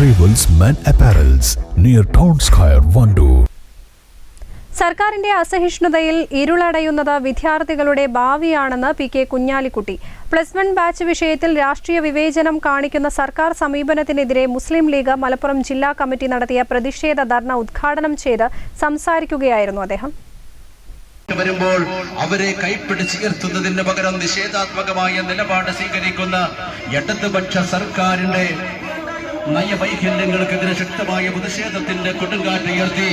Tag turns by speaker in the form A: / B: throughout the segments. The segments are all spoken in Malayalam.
A: Arrivals Men Apparels near Town Square, Vandoor.
B: സർക്കാരിന്റെ അസഹിഷ്ണുതയിൽ ഇരുളടയുന്നത് വിദ്യാർത്ഥികളുടെ ഭാവിയാണെന്ന് P K Kunhalikutty plus one batch വിഷയത്തിൽ രാഷ്ട്രീയ വിവേചനം കാണിക്കുന്ന സർക്കാർ സമീപനത്തിനെതിരെ മുസ്ലിം ലീഗ് മലപ്പുറം ജില്ലാ കമ്മിറ്റി നടത്തിയ പ്രതിഷേധ ധർണ ഉദ്ഘാടനം ചെയ്ത് സംസാരിക്കുകയായിരുന്നു അദ്ദേഹം
C: വരുമ്പോൾ അവരെ കൈപ്പിടിച്ചുയർത്തുന്നതിന് പകരം നിഷേധാത്മകമായ നിലപാട് സ്വീകരിക്കുന്ന ഇടതുപക്ഷ സർക്കാരിന്റെ നയവൈകല്യങ്ങൾക്കെതിരെ ശക്തമായ പ്രതിഷേധത്തിന്റെ കൊടുങ്കാറ്റ് ഉയർത്തി.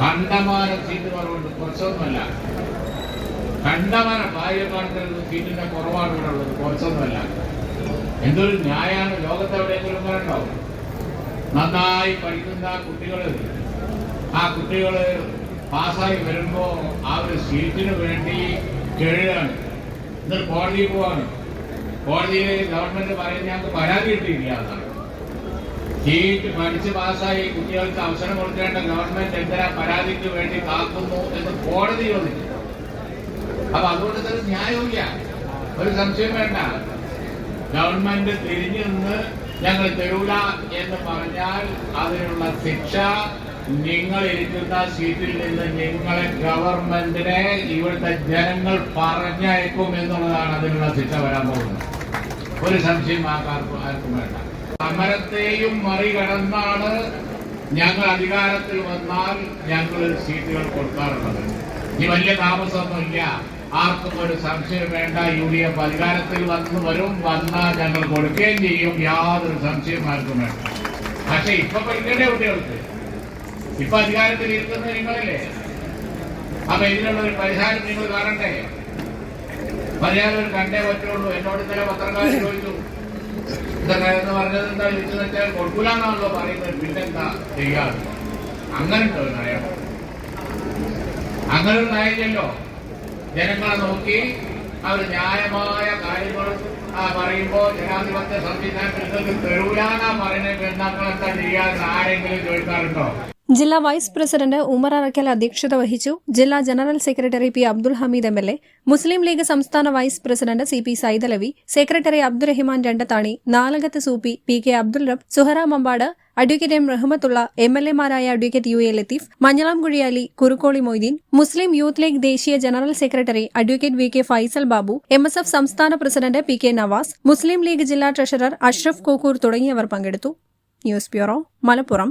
D: കണ്ടമാനം സീറ്റ് കുറവുണ്ട്. കുറച്ചൊന്നുമല്ല. കണ്ടമാനം ഭാര്യമാർക്ക് സീറ്റിന്റെ കുറവാണ് ഇവിടെ ഉള്ളത്. കുറച്ചൊന്നുമല്ല. എന്തൊരു ന്യായമാണ്. ലോകത്ത് എവിടെയെങ്കിലും കണ്ടോ നന്നായി പഠിക്കുന്ന കുട്ടികൾ ആ കുട്ടികൾ പാസ്സായി വരുമ്പോ ആ ഒരു സീറ്റിന് വേണ്ടി കേഴുകയാണ് എന്നിട്ട് കോടതിയിൽ പോവാണ്. കോടതിയിൽ ഗവൺമെന്റ് പറയുന്ന ഞങ്ങൾക്ക് പരാതി കിട്ടിയില്ല എന്നാണ്. സീറ്റ് പഠിച്ച് പാസ്സായി കുട്ടികൾക്ക് അവസരം കൊടുക്കേണ്ട ഗവൺമെന്റ് എന്തിനാ പരാതിക്ക് വേണ്ടി കാക്കുന്നു എന്ന് കോടതി ചോദിച്ചു. അപ്പൊ അതുകൊണ്ട് തന്നെ ന്യായമില്ല ഒരു സംശയം വേണ്ട. ഗവൺമെന്റ് തിരിഞ്ഞു നിന്ന് ഞങ്ങൾ തരൂല എന്ന് പറഞ്ഞാൽ അതിനുള്ള ശിക്ഷ നിങ്ങൾ ഇരിക്കുന്ന സീറ്റിൽ നിന്ന് നിങ്ങളെ ഗവൺമെന്റിനെ ഇവിടുത്തെ ജനങ്ങൾ പറഞ്ഞയക്കും എന്നുള്ളതാണ് അതിനുള്ള ശിക്ഷ വരാൻ പോകുന്നത്. ഒരു സംശയം ആർക്കും ആർക്കും വേണ്ട. സമരത്തെയും മറികടന്നാണ് ഞങ്ങൾ അധികാരത്തിൽ വന്നാൽ ഞങ്ങൾ സീറ്റുകൾ കൊടുക്കാറുള്ളത്. ഈ വലിയ താമസമൊന്നുമില്ല. ആർക്കും ഒരു സംശയം വേണ്ട. യു ഡി എഫ് അധികാരത്തിൽ വന്ന് വരും. വന്നാൽ ഞങ്ങൾ കൊടുക്കുകയും ചെയ്യും. യാതൊരു സംശയം ആർക്കും വേണ്ട. പക്ഷെ ഇപ്പൊ പഠിക്കേണ്ട കുട്ടികൾക്ക്. ഇപ്പൊ അധികാരത്തിൽ ഇരിക്കുന്നത് നിങ്ങളല്ലേ? അപ്പൊ ഇതിനുള്ള ഒരു പരിഹാരം നിങ്ങൾ കാണണ്ടേ? പരിഹാരം കണ്ടേ പറ്റുള്ളൂ. എന്നോട് ഇന്നലെ പത്രക്കാർ ചോദിച്ചു എന്ന് പറഞ്ഞത് എന്താ ചോദിച്ചെന്ന് വെച്ചാൽ കൊടുക്കൂലെന്നാണല്ലോ പറയുന്നത്. പിന്നെന്താ ചെയ്യാറ് അങ്ങനെ ഉണ്ടോ ഒരു നയം അങ്ങനെ നയമില്ലല്ലോ ജനങ്ങളെ നോക്കി അവർ ന്യായമായ കാര്യങ്ങൾ പറയുമ്പോ ജനാധിപത്യ സംവിധാനത്തിൽ തരൂലാന്നാ പറയുന്നത്. എന്താക്കൾ എന്താ ആരെങ്കിലും ചോദിക്കാറുണ്ടോ?
B: ജില്ലാ വൈസ് പ്രസിഡന്റ് ഉമർ അറക്കൽ അധ്യക്ഷത വഹിച്ചു. ജില്ലാ general secretary P Abdul Hameed M L A Muslim League സംസ്ഥാന vice president C P Saidalavi secretary Abdurahiman Randathani Nalakath Soopy P K Abdul Rab Suhara Mampad advocate M Rahmathulla M L എമാരായ advocate U A Latheef Manjalamkuzhi Ali Kurukkoli Moideen Muslim youth League ദേശീയ general secretary advocate V K Faisal Babu M S F സംസ്ഥാന president P K Navas Muslim League ജില്ലാ ട്രഷറർ അഷ്റഫ് കോക്കൂർ തുടങ്ങിയവർ പങ്കെടുത്തു. News bureau Malappuram.